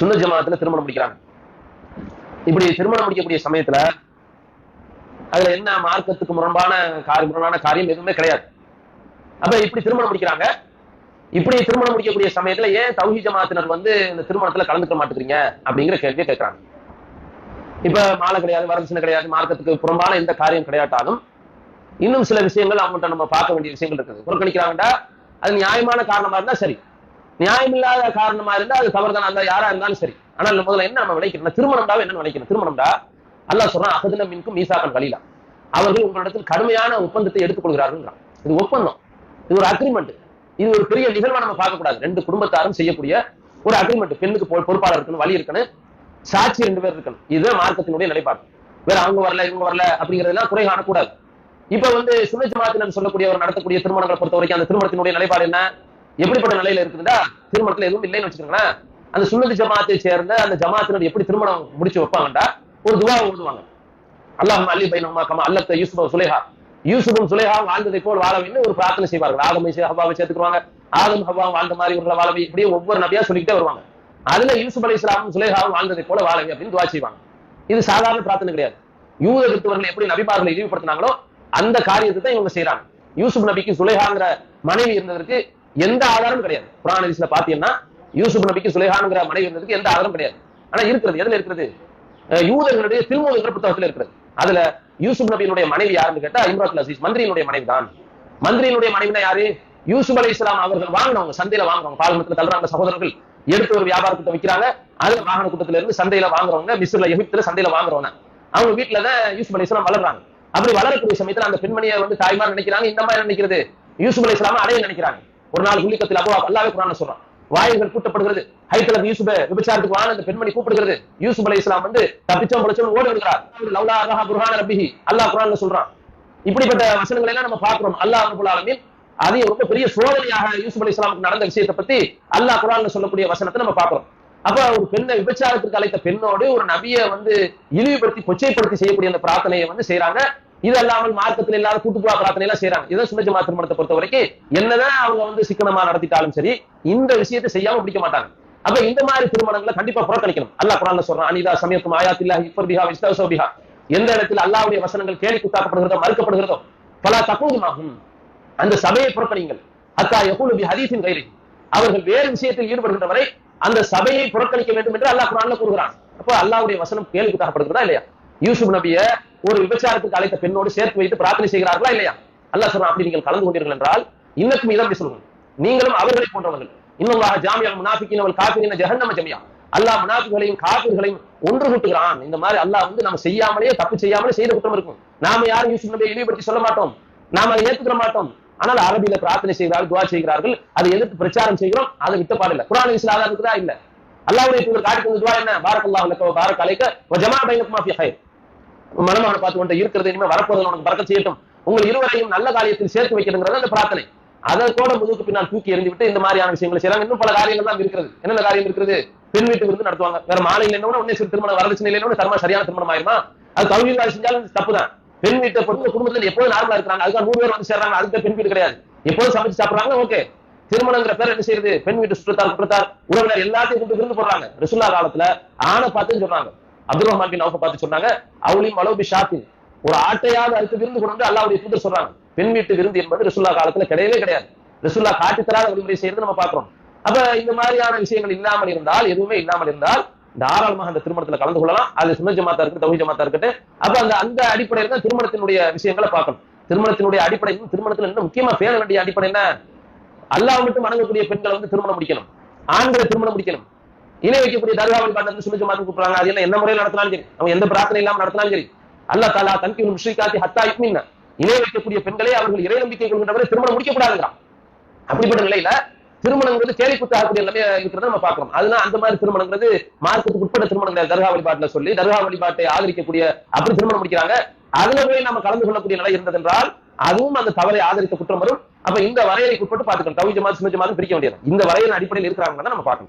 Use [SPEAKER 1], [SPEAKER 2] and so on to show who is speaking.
[SPEAKER 1] சுன்ன ஜமாத்துல திருமணம் முடிக்கிறாங்க. இப்படி திருமணம் முடிக்கக்கூடிய சமயத்துல அதுல என்ன மார்க்கத்துக்கு முரண்பான முரணான காரியம் எதுவுமே கிடையாது. அப்ப இப்படி திருமணம் முடிக்கிறாங்க. இப்படி திருமணம் முடிக்கக்கூடிய சமயத்துல ஏன் தௌஹி ஜமாத்தினர் வந்து இந்த திருமணத்துல கலந்துக்க மாட்டேங்கிறீங்க அப்படிங்கிற கேள்வியை கேட்கறாங்க. இப்ப மாலை கிடையாது வரதட்சணை கிடையாது மார்க்கத்துக்கு புறம்பான எந்த காரியம் கிடையாட்டாலும் இன்னும் சில விஷயங்கள் அவங்கள்ட்ட நம்ம பார்க்க வேண்டிய விஷயங்கள் இருக்குது. புறக்கணிக்கிறாங்கடா அது நியாயமான காரணமா இருந்தா சரி. நியாயமில்லாத காரணமா இருந்தா அது தவறுதான்? அந்த யாரா இருந்தாலும் சரி. ஆனா முதல்ல என்ன நம்ம நினைக்கிறோம் திருமணம்டா என்ன நினைக்கணும்? திருமணம்டா? அல்லா சொல்றான் அகதின மின்கும் மீசாக்கன் கலீலா. அவர்கள் உங்களிடத்தில் கடுமையான ஒப்பந்தத்தை எடுத்துக்கொள்கிறார்கள் இது ஒப்பந்தம். இது ஒரு அக்ரிமெண்ட் இது ஒரு பெரிய நிகழ்வா நம்ம பார்க்கக்கூடாது. ரெண்டு குடும்பத்தாரும் செய்யக்கூடிய ஒரு அக்ரிமெண்ட் பெண்ணுக்கு பொறுப்பாளர் இருக்கணும் வழி இருக்கணும் சாட்சி ரெண்டு பேர் இருக்கணும். இதுதான் மார்க்கத்தினுடைய நிலைப்பாடு. வேற அவங்க வரல இவங்க வரல அப்படிங்கறதெல்லாம் குறை காணக்கூடாது. இப்ப வந்து சுன்ன சொல்லக்கூடிய சொல்லக்கூடியவர் நடத்தக்கூடிய திருமணங்களை பொறுத்த வரைக்கும் அந்த திருமணத்தினுடைய நிலைப்பாடு என்ன? எப்படிப்பட்ட நிலையில இருக்குதுன்னா திருமணத்துல எதுவும் இல்லைன்னு வச்சுக்கோங்களேன். அந்த சுண்ணத்து ஜமாத்தை சேர்ந்த அந்த ஜமாத்தினர் எப்படி திருமணம் முடிச்சு வைப்பாங்கடா ஒரு துவா ஓடுவாங்க அல்லாஹ் அல்லி பைனஹுமா கமா அல்லத்த யூசுப சுலேஹா. யூசுஃபும் சுலேஹாவும் வாழ்ந்ததை போல் வாழ வேண்டும் ஒரு பிரார்த்தனை செய்வார்கள். ஆதமை ஹவாவை சேர்த்துக்குவாங்க ஆதம் ஹவா வாழ்ந்த மாதிரி இவர்களை வாழவை இப்படியே ஒவ்வொரு நபியா சொல்லிக்கிட்டே வருவாங்க. அதுல யூசுப் அலி இஸ்லாமும் சுலேஹாவும் வாழ்ந்ததை போல வாழவை அப்படின்னு துவா செய்வாங்க. இது சாதாரண பிரார்த்தனை கிடையாது. யூத கிறிஸ்தவர்கள் எப்படி நபிமார்களை இழிவுபடுத்தினாங்களோ அந்த காரியத்தை தான் இவங்க செய்யறாங்க யூசுப் நபிக்கு சுலேஹாங்கிற மனைவி இருந்ததற்கு எந்த ஆதாரமும் கிடையாது. புராண ஹதீஸ்ல பாத்தீங்கன்னா யூசுப் நபிக்கு சுலேஹானுங்கிற மனைவி இருந்ததுக்கு எந்த ஆதாரம் கிடையாது. ஆனா இருக்கிறது எதுல இருக்கிறது? யூதர்களுடைய திருமூலங்கிற புத்தகத்துல இருக்கிறது. அதுல யூசுப் நபியினுடைய மனைவி யாருன்னு கேட்டா இம்ராத்துல் அசீஸ் மந்திரியினுடைய மனைவி தான் மந்திரியினுடைய மனைவினா யாரு? யூசுப் அலி இஸ்லாம் அவர்கள் வாங்கினவங்க சந்தையில வாங்குறவங்க பால்மத்துல தள்ளுறாங்க சகோதரர்கள் எடுத்து ஒரு வியாபாரத்தை வைக்கிறாங்க. அதுல வாகன கூட்டத்துல இருந்து சந்தையில வாங்குறவங்க மிஸ்ர்ல எகிப்துல சந்தையில வாங்குறவங்க. அவங்க வீட்டுல தான் யூசுப் அலி இஸ்லாம் வளர்றாங்க. அப்படி வளரக்கூடிய சமயத்துல அந்த பெண்மணியை வந்து தாய்மார் நினைக்கிறாங்க இந்த மாதிரி நினைக்கிறது? யூசுப் அலி இஸ்லாம அடைய நினைக்கிறாங்க. ஒரு நாள் உள்ளிக்கத்தில் அப்போ அல்லாவே குரான் சொல்றான். வாயில்கள் கூட்டப்படுகிறது ஹைத்தலம் யூசுப விபச்சாரத்துக்கு வான அந்த பெண்மணி கூப்பிடுகிறது. யூசுப் அலி இஸ்லாம் வந்து தப்பிச்சோம் பொழைச்சோம் ஓடி வருகிறார். லவ்லா ரஹா புர்ஹான ரப்பிஹி. அல்லாஹ் குரான்ல சொல்றான். இப்படிப்பட்ட வசனங்களை எல்லாம் நம்ம பார்க்கிறோம். அல்லாஹ் அபுல் ஆலமீன். அதையும் ரொம்ப பெரிய சோதனையாக யூசுப் அலி இஸ்லாமுக்கு நடந்த விஷயத்தை பத்தி அல்லாஹ் குரான்ல சொல்லக்கூடிய வசனத்தை நம்ம பார்க்கிறோம். அப்ப ஒரு பெண்ணை விபச்சாரத்திற்கு அழைத்த பெண்ணோடு ஒரு நபியை வந்து இழிவுபடுத்தி கொச்சைப்படுத்தி செய்யக்கூடிய அந்த பிரார்த்தனையை வந்து செய்யறாங்க இது அல்லாமல் மார்க்கத்தில் இல்லாத கூட்டுப்புறா பிரார்த்தனை எல்லாம் செய்யறாங்க இதான் சுனஜமா திருமணத்தை பொறுத்த வரைக்கும் என்னதான் அவங்க வந்து சிக்கனமா நடத்திட்டாலும் சரி இந்த விஷயத்தை செய்யாம பிடிக்க மாட்டாங்க. அப்ப இந்த மாதிரி திருமணங்களை கண்டிப்பா புறக்கணிக்கணும். அல்லாஹ் குரான்ல சொல்றான் அனிதா சமயத்தும் ஆயாத்தில்லாஹி இஃபர்பிஹா விஸ்தவசோபிஹா எந்த இடத்தில் அல்லாவுடைய வசனங்கள் கேலி குத்தாக்கப்படுகிறதோ மறுக்கப்படுகிறதோ பல தப்புதுமாகும் அந்த சபையை புறக்கணிங்கள் அத்தா யகுலு பி கைரி அவர்கள் வேறு விஷயத்தில் ஈடுபடுகின்ற வரை அந்த சபையை புறக்கணிக்க வேண்டும் என்று அல்லாஹ் குரான்ல கூறுகிறான். அப்போ அல்லாவுடைய வசனம் கேள்வி குத்தாக்கப்படுகிறதா இல்லையா? யூசுப் நபிய ஒரு விபச்சாரத்துக்கு அழைத்த பெண்ணோடு சேர்த்து வைத்து பிரார்த்தனை செய்கிறார்களா இல்லையா? அல்லாஹ் சொல்றான் அப்படி நீங்கள் கலந்து கொண்டீர்கள் என்றால் இன்னக்கும் இதம் சொல்லுங்கள். நீங்களும் அவர்களை போன்றவர்கள். இன்னும் ஜாமியா முனாஃபிக்கின் அவள் காஃபிரின ஜஹன்னம ஜமியா அல்லாஹ் முனாஃபிகளையும் காபிர்களையும் ஒன்று கூட்டுகிறான். இந்த மாதிரி அல்லாஹ் வந்து நம்ம செய்யாமலே தப்பு செய்யாமலே செய்த குற்றம் இருக்கும். நாம யாரும் யூசுப் நபியை இழிவுபடுத்தி சொல்ல மாட்டோம். நாம அதை ஏத்துக்கிற மாட்டோம். ஆனால் அரபியில பிரார்த்தனை செய்கிறார்கள் துவா செய்கிறார்கள். அதை எதிர்த்து பிரச்சாரம் செய்கிறோம். அதை விட்ட பாடல. குரான் இஸ்ல ஆதாரம் இருக்குதா? இல்ல. அல்லாவுடைய தூதர் காட்டி தந்த துவா என்ன? பாரக்கல்லாஹு அல்லாஹ் வ பாரக் அலைக்க ஜமா பைனக்குமா ஃபி ஹைர் உன் மனமான பார்த்து கொண்டு இருக்கிறது இனிமே வரப்போறது உனக்கு பறக்க செய்யட்டும். உங்கள் இருவரையும் நல்ல காரியத்தில் சேர்த்து வைக்கிறதுங்கிறது அந்த பிரார்த்தனை. அதை கூட முதுகுக்கு பின்னால் தூக்கி எறிந்து விட்டு இந்த மாதிரியான விஷயங்களை செய்யறாங்க. இன்னும் பல காரியங்கள் தான் இருக்கிறது. என்னென்ன காரியம் இருக்கிறது? பெண் வீட்டு விருந்து நடத்துவாங்க. வேற மாலையில் என்ன உடனே சிறு திருமணம் வரதட்சணை இல்லைன்னு தர்மா சரியான திருமணம் ஆயிருமா? அது கல்வியில் செஞ்சாலும் தப்பு தான். பெண் வீட்டை பொறுத்து குடும்பத்துல எப்போது நார்மலா இருக்கிறாங்க. அதுக்காக நூறு பேர் வந்து சேர்றாங்க. அதுக்கு பெண் வீடு கிடையாது. எப்போதும் சமைச்சு சாப்பிடுறாங்க ஓகே திருமணங்கிற பேர் என்ன செய்யுது? பெண் வீட்டு சுற்றத்தார் குற்றத்தார் உறவினர் எல்லாத்தையும் கொண்டு விருந்து போடுறாங்க. ரிசுல்லா காலத்துல ஆணை பார்த்துன்னு சொன்னாங்க. அப்துல் ரஹ்மான் பின் அவங்க பார்த்து சொன்னாங்க அவளையும் அளவு ஷாக்கு ஒரு ஆட்டையாவது அடுத்து விருந்து கொண்டு வந்து அல்லாவுடைய தூதர் சொல்றாங்க. பெண் வீட்டு விருந்து என்பது ரிசுல்லா காலத்துல கிடையவே கிடையாது. ரிசுல்லா காட்டி தராத வழிமுறை செய்யறது நம்ம பாக்குறோம் அப்ப இந்த மாதிரியான விஷயங்கள் இல்லாமல் இருந்தால் எதுவுமே இல்லாமல் இருந்தால் தாராளமாக அந்த திருமணத்துல கலந்து கொள்ளலாம். அது சுன்ன ஜமாத்தா இருக்கு தௌஹி ஜமாத்தா இருக்கட்டும். அப்ப அந்த அந்த அடிப்படையில தான் திருமணத்தினுடைய விஷயங்களை பார்க்கணும். திருமணத்தினுடைய அடிப்படை திருமணத்துல இன்னும் முக்கியமா பேண வேண்டிய அடிப்படை என்ன? அல்லாஹ் மட்டும் வணங்கக்கூடிய பெண்களை வந்து திருமணம் முடிக்கணும். ஆண்களை திருமணம் முடிக்கணும். இணை வைக்கக்கூடிய தர்காவில் பாட்டு சுமிச்சு மாதம் கூப்பிடுறாங்க. அது என்ன என்ன முறையில் நடத்தினாலும் சரி அவங்க எந்த பிரார்த்தனை இல்லாமல் நடத்தினாலும் சரி அல்லா தாலா தன்கி முஷ்ரிகாத்தி ஹத்தா இக்மின்னா இணை வைக்கக்கூடிய பெண்களை அவர்கள் இறை நம்பிக்கை கொள்கின்றவரை திருமணம் முடிக்கக்கூடாதுங்கிறான். அப்படிப்பட்ட நிலையில திருமணங்கிறது கேலி குத்தாகக்கூடிய நிலைமை இருக்கிறத நம்ம பார்க்கிறோம். அதனால அந்த மாதிரி திருமணங்கிறது மார்க்கத்துக்கு உட்பட்ட திருமணம் கிடையாது. தர்கா வழிபாட்டுல சொல்லி தர்கா வழிபாட்டை ஆதரிக்கக்கூடிய அப்படி திருமணம் முடிக்கிறாங்க. அதுல போய் நம்ம கலந்து கொள்ளக்கூடிய நிலை இருந்ததென்றால் அதுவும் அந்த தவறை ஆதரித்த குற்றம் வரும். அப்ப இந்த வரையறைக்கு உட்பட்டு பார்த்துக்கணும். தவிஜ மாதிரி சிமஜ மாதிரி பிரிக்க வேண்டியது. இந்த வரையறை அடிப்படையில் இருக்கிறாங்க நம்ம பார்க்கணும்.